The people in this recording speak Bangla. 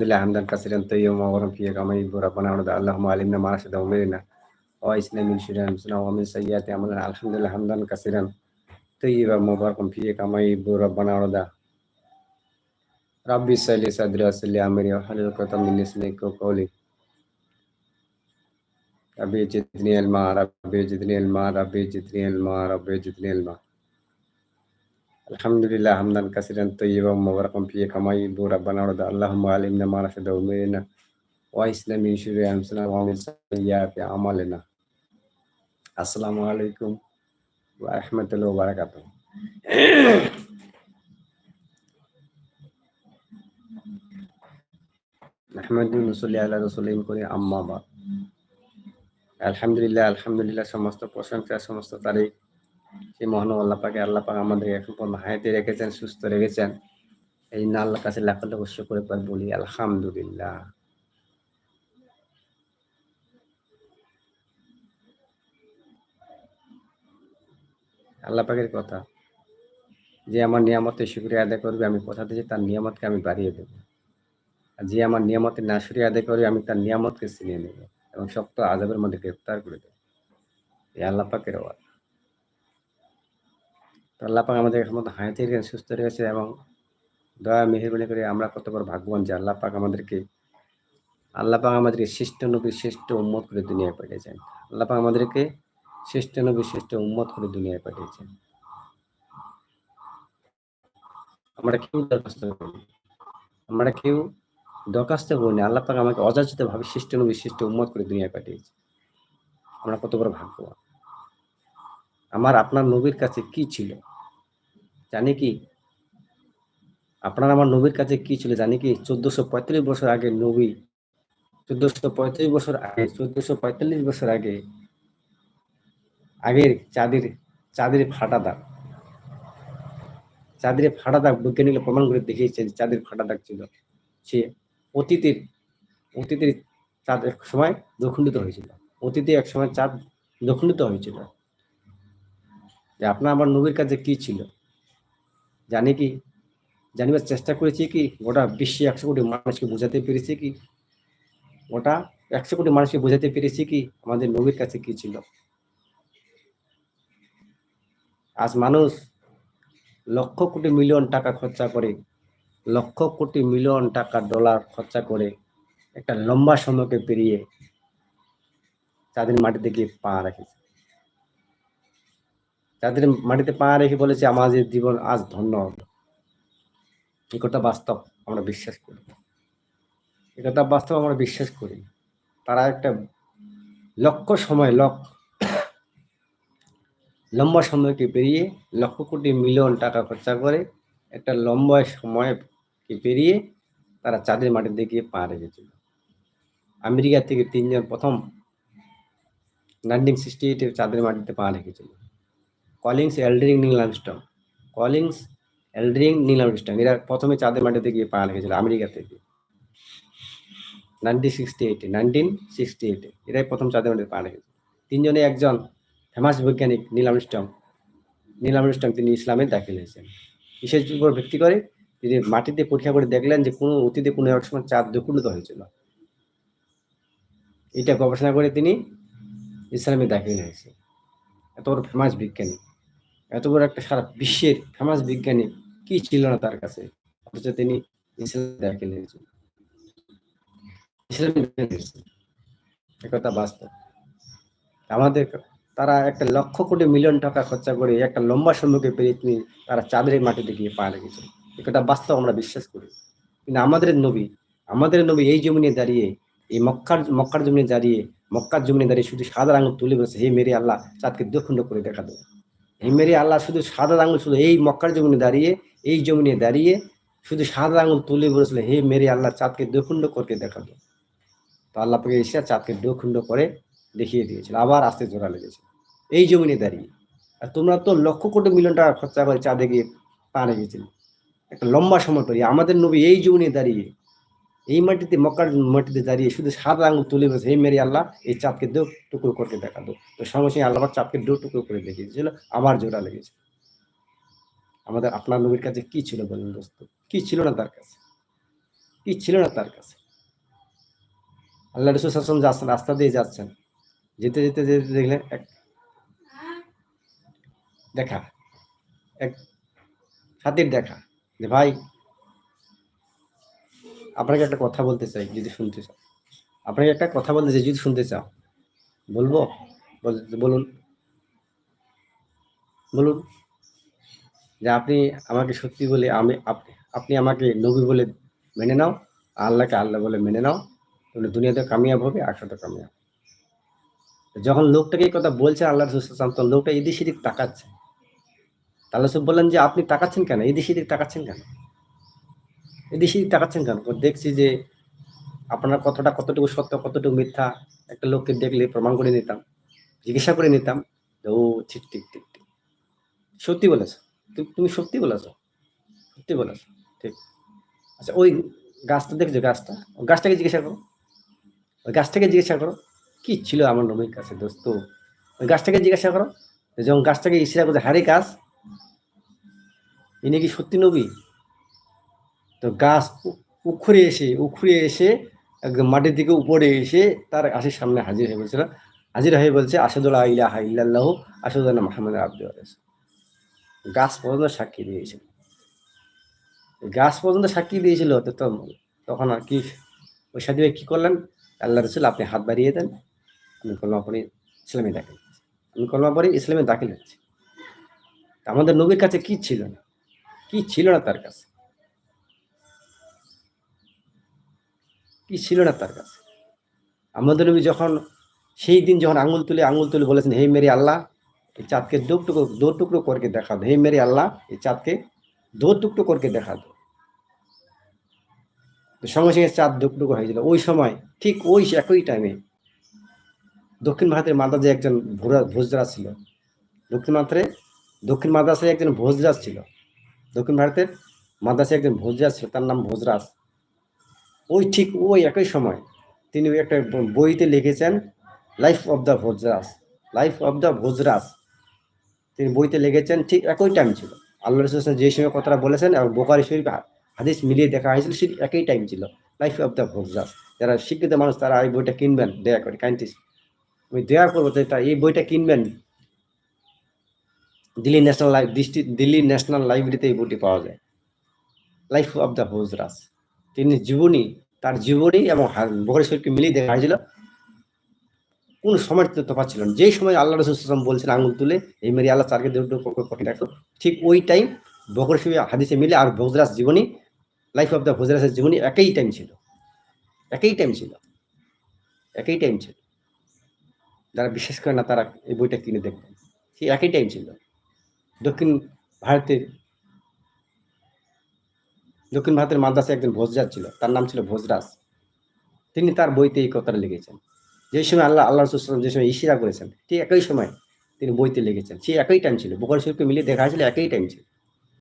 لله حمدا كثيرا طيبا مباركا فيه كما يحب ربنا ورضا اللهم علمنا ما نشهد أمرنا وإسلام من شرور أنفسنا ومن سيئات أعمالنا الحمد لله حمدا كثيرا طيبا مباركا فيه كما يحب ربنا ورضا ربي صل صدري وسل أمري وحلل عقدة من لساني يفقهوا قولي ربي زدني علما ربي زدني علما ربي زدني علما ربي زدني علما আলহামদুলিল্লাহ হামদান কাসিরান তৈয়বা মুবারাকাম ফিয়ে কামাই বু রাব্বানা ওয়া আল্লাহুম্মা আলিমনা মা রাশাদা উমিরনা ওয়া ইসলামি শুরি আমসানা ওয়া মিন সাইয়্যাতি আমালিনা আসসালামু আলাইকুম ওয়া রাহমাতুল্লাহি ওয়া বারাকাতুহু নাহমাদু নুসাল্লি আলা রাসূলিল করিম আম্মা বাদ আলহামদুলিল্লাহ আলহামদুলিল্লাহ সমস্ত প্রশংসা সমস্ত তারিখ সেই মহান আল্লাহ পাকে, আল্লাহ পাক আমাদের এখন পর্যন্ত হায়াতে রেখেছেন, সুস্থ রেখেছেন। এই জন্য আল্লাহর কাছে লাখ লাখ করে পর বলি, আলহামদুলিল্লাহ। আল্লাহ পাকের কথা, যে আমার নিয়ামতের শুক্রিয়া আদায় করবে, আমি কথা দিয়েছি, তার নিয়ামতকে আমি বাড়িয়ে দেবো। আর যে আমার নিয়ামতের না শুক্রিয়া আদায় করবে, আমি তার নিয়ামতকে ছিনিয়ে নেব এবং শক্ত আজাবের মধ্যে গ্রেপ্তার করে দেবো। এই আল্লাহ পাকের আওয়াজ আল্লাহ পাক আমাদের মতো হায়াতে রেখে সুস্থ রেখেছে এবং দয়া, মেহরবানি করে আমরা কত বড় ভাগ্যবান যে আল্লাহ পাক আমাদেরকে, আল্লাহ পাক আমাদেরকে শ্রেষ্ঠ নবী, শ্রেষ্ঠ উম্মত করে দুনিয়ায় পাঠিয়েছেন। আল্লাহ পাক আমাদেরকে শ্রেষ্ঠ নবী, শ্রেষ্ঠ উম্মত করে দুনিয়ায় পাঠিয়েছেন। আমরা কেউ দরখাস্ত করি আমরা কেউ দরখাস্ত করিনি। আল্লাহ পাক আমাকে অযাচিত ভাবে শ্রেষ্ঠ নবী, শ্রেষ্ঠ উম্মত করে দুনিয়ায় পাঠিয়েছে। আমরা কত বড় ভাগ্যবান? আমার, আপনার নবীর কাছে কি ছিল? জানি কি? আপনার আমার নবীর কাছে কি ছিল জানি কি? চোদ্দশো পঁয়তাল্লিশ বছর আগে নবী, চোদ্দশো পঁয়ত্রিশ বছর আগে, চোদ্দশো পঁয়তাল্লিশ বছর আগে, আগের চাঁদের চাঁদের ফাটা দাগ চাঁদের ফাটা দাগ বৈজ্ঞানিকরা প্রমাণ করে দেখিয়েছে চাঁদের ফাটা দাগ ছিল। সে অতীতের অতীতের চাঁদ এক সময় দক্ষিণিত হয়েছিল। অতীতে এক সময় চাঁদ দক্ষিণিত হয়েছিল। যে আপনার আমার নবীর কাছে কি ছিল? জানি কি? জানিবার চেষ্টা করেছি কি, গোটা বিশ্বে একশো কোটি মানুষকে বোঝাতে পেরেছি কি? ওটা একশো কোটি মানুষকে বোঝাতে পেরেছি কি, আমাদের নবীর কাছে কি ছিল? আজ মানুষ লক্ষ কোটি মিলিয়ন টাকা খরচা করে, লক্ষ কোটি মিলিয়ন টাকা ডলার খরচা করে একটা লম্বা সময়কে পেরিয়ে তাদের মাটিতে গিয়ে পা রেখেছে। চাঁদের মাটিতে পা রেখে বলেছে, আমাদের জীবন আজ ধন্য হবে। এই কথা বাস্তব আমরা বিশ্বাস করি। এই কথা বাস্তব আমরা বিশ্বাস করি। তারা একটা লক্ষ সময় লক্ষ, লম্বা সময়কে পেরিয়ে লক্ষ কোটি মিলিয়ন টাকা খরচা করে একটা লম্বা সময়কে পেরিয়ে তারা চাঁদের মাটিতে গিয়ে পা রেখেছিল। আমেরিকা থেকে তিনজন প্রথম নাইনটিন সিক্সটি এইটে চাঁদের মাটিতে পা রেখেছিল। Collins Aldrin Neil Armstrong Collins Aldrin Neil Armstrong এরা প্রথমে চাঁদের মাটিতে গিয়ে পা রেখেছিল, আমেরিকা থেকে। নাইনটিন সিক্সটি এইটে নাইনটিন সিক্সটি এইটে এরাই প্রথম চাঁদের মাটিতে পা রেখেছিল। তিনজনে একজন ফেমাস বৈজ্ঞানিক নীল আর্মস্ট্রং নীল আর্মস্ট্রং তিনি ইসলামে দাখিল হয়েছেন। বিশেষ উপর ভিত্তি করে তিনি মাটিতে পরীক্ষা করে দেখলেন যে কোনো অতীতে কোনো এক সময় চাঁদ দক্ষিণিত হয়েছিল। এটা গবেষণা করে তিনি ইসলামে দাখিল হয়েছে এত বড় ফেমাস বিজ্ঞানী এত বড় একটা সারা বিশ্বের ফেমাস বিজ্ঞানী কি ছিল না তার কাছে? অথচ তিনি ইসলামে একথা বাস্তব। আমাদের তারা একটা লক্ষ কোটি মিলিয়ন টাকা খরচা করে একটা লম্বা সময়কে পেরিয়ে তিনি তারা চাঁদের মাটিতে গিয়ে পা রেখেছে। এটা বাস্তব আমরা বিশ্বাস করি। কিন্তু আমাদের নবী আমাদের নবী এই জমিনে দাঁড়িয়ে, এই মক্কার মক্কার জমিনে দাঁড়িয়ে, মক্কার জমিনে দাঁড়িয়ে শুধু সাদা আঙুল তুলে বসে হে মেরে আল্লাহ, চাঁদকে দক্ষিণ করে দেখা দেবো মেরে আল্লাহ শুধু সাদা আঙুল শুধু এই মক্কার জমিনে দাঁড়িয়ে, এই জমিনে দাঁড়িয়ে শুধু সাদা আঙুল তুলে বলেছিল হে মেরে আল্লাহ, চাঁদকে দক্ষিণ্ড করে দেখাবো। তো আল্লাহ পাকে এসে চাঁদকে দক্ষিণ্ড করে দেখিয়ে দিয়েছিল, আবার আস্তে জোড়া লেগেছে এই জমিনে দাঁড়িয়ে। আর তোমরা তো লক্ষ কোটি মিলিয়ন টাকা খরচা করে চাঁদে গিয়ে পা রেখেছিলে। একটা লম্বা সময় পেরিয়ে, আমাদের নবী এই জমিনে দাঁড়িয়ে এই মাটিতে, মক্কার মাটিতে দাঁড়িয়ে শুধু সাদা আঙুল তুলে বসে, হে মেরি আল্লাহ, এই চাঁদকে দু, টুকরো করতে দেখাতো তো সঙ্গে সঙ্গে আল্লাহ চাঁদকে দু, টুকরো করে দেখিয়েছিল আবার জোড়া লেগেছে। আমাদের আপনার নবীর কাছে কি ছিল বলেন দোস্ত? কি ছিল না তার কাছে? কি ছিল না তার কাছে? আল্লাহ রসুল আসলাম যাচ্ছেন রাস্তা দিয়ে যাচ্ছেন। যেতে যেতে যেতে দেখলেন এক দেখা, এক হাতির দেখা যে, ভাই আপনাকে একটা কথা বলতে চাই, যদি শুনতে চাও। আপনাকে একটা কথা বলতে চাই, যদি শুনতে চাও। বলব? বলুন। বলুন। যে আপনি আমাকে সত্যি বলে, আমি, আপনি আমাকে নবী বলে মেনে নাও, আল্লাহকে আল্লাহ বলে মেনে নাও, তাহলে দুনিয়াতে কামিয়াব হবে আখড়াতে কামিয়াব যখন লোকটাকে এই কথা বলছে আল্লাহ রসুলাম তখন লোকটা এদিক সেদিক তাকাচ্ছে। তাহলে সব বললেন যে, আপনি তাকাচ্ছেন কেন? এদিক সেদিক তাকাচ্ছেন কেন? সেদিক তাকাচ্ছেন কেন? দেখছি যে আপনার কথাটা কতটুকু সত্য, কতটুকু মিথ্যা, একটা লোককে দেখলে প্রমাণ করে নিতাম, জিজ্ঞাসা করে নিতাম ও, ঠিক ঠিক ঠিক ঠিক। সত্যি বলেছ? তুমি সত্যি বলেছ? সত্যি বলেছ? ঠিক। আচ্ছা ওই গাছটা দেখছ গাছটা? গাছটাকে জিজ্ঞাসা করো। ওই গাছটাকে জিজ্ঞাসা করো, কি ছিল আমার নবীর কাছে দোস্ত? ওই গাছটাকে জিজ্ঞাসা করো যখন গাছটাকে ইশরা করছে হারে গাছ ইনি কি সত্যি নবী? তো গাছ উ- উখড়ে এসে উখড়ে এসে একদম মাটির দিকে উপরে এসে তার আশির সামনে হাজির হয়ে বলছিল, হাজির হয়ে বলছে আসাদুল্লাহ ইলাহা ইল্লাল্লাহ আসাদুল্লাহ মাহমুদ আব্দুল গাছ পর্যন্ত সাক্ষী দিয়েছিল। গাছ পর্যন্ত সাক্ষী দিয়েছিল তো তখন আর কি ওই সাথী কি করলেন? আল্লাহ রসুল আপনি হাত বাড়িয়ে দেন আমি কলমা পড়ি ইসলামে দাখিল। আমি কলমা পড়ি ইসলামে দাখিল হচ্ছি আমাদের নবীর কাছে কি ছিল না? কি ছিল না তার কাছে? কি ছিল না তার কাছে? আমাদের নবী যখন সেই দিন যখন আঙুল তুলে আঙুল তুলে বলেছেন, হে মেরে আল্লাহ, এই চাঁদকে দো টুকরো টুকরো করকে দেখা দো। হে মেরে আল্লাহ, এই চাঁদকে দো টুকরো করকে দেখা দো। সঙ্গে সঙ্গে চাঁদ দো হয়েছিল ওই সময়, ঠিক ওই একই টাইমে দক্ষিণ ভারতের মাদ্রাজে একজন ভোজরাজ ছিল। দক্ষিণ ভারতের, দক্ষিণ মাদ্রাসায় একজন ভোজরাজ ছিল। দক্ষিণ ভারতের মাদ্রাসায় একজন ভোজরাজ ছিল, তার নাম ভোজরাজ। ওই ঠিক ওই একই সময় তিনি একটা বইতে লিখেছেন life of the Bhojraj life of the Bhojraj তিনি বইতে লিখেছেন, ঠিক একই টাইম ছিল। আল্লাহ রসুল যে সময় কথাটা বলেছেন এবং বোকারি শরীফ হাদিস মিলিয়ে দেখা হয়েছিল, ঠিক একই টাইম ছিল। লাইফ অফ দ্য ভোজরাজ যারা শিক্ষিত মানুষ, তারা এই বইটা কিনবেন, দয়া করে কাইন্টিস আমি দয়া করব এই বইটা কিনবেন। Delhi national live Delhi national লাইব্রেরিতে এই বইটি পাওয়া যায়। লাইফ অফ দ্য ভোজরাজ তিনি জীবনী, তার জীবনী এবং বুখারী শরীফকে মিলিয়ে দেখা হয়েছিল কোন সময় তফাৎ ছিল না। যেই সময় আল্লাহ রসুলাম বলছেন, আঙুল তুলে, এই মেরি আল্লাহ চারকে দুটো পকেট রাখো। ঠিক ওই টাইম বকর শরীফ হাদিসে মিলে আর ভোজরাজ জীবনী লাইফ অফ দ্য ভোজরাজের জীবনী একই টাইম ছিল। একই টাইম ছিল। একই টাইম ছিল। যারা বিশ্বাস করে না, তারা এই বইটা কিনে দেখবেন। সেই একই টাইম ছিল। দক্ষিণ ভারতের দক্ষিণ ভারতের মাদ্রাসে একজন ভোজরাজ ছিল, তার নাম ছিল ভোজরাজ। তিনি তার বইতে এই কথাটা লিখেছেন। যে সময় আল্লাহ আল্লাহ রসুলাম যে সময় ইশিরা করেছেন, ঠিক একই সময় তিনি বইতে লিখেছেন। সেই একই টাইম ছিল, বুখারি শরীফকে মিলিয়ে দেখা হয়েছিল, একই টাইম ছিল।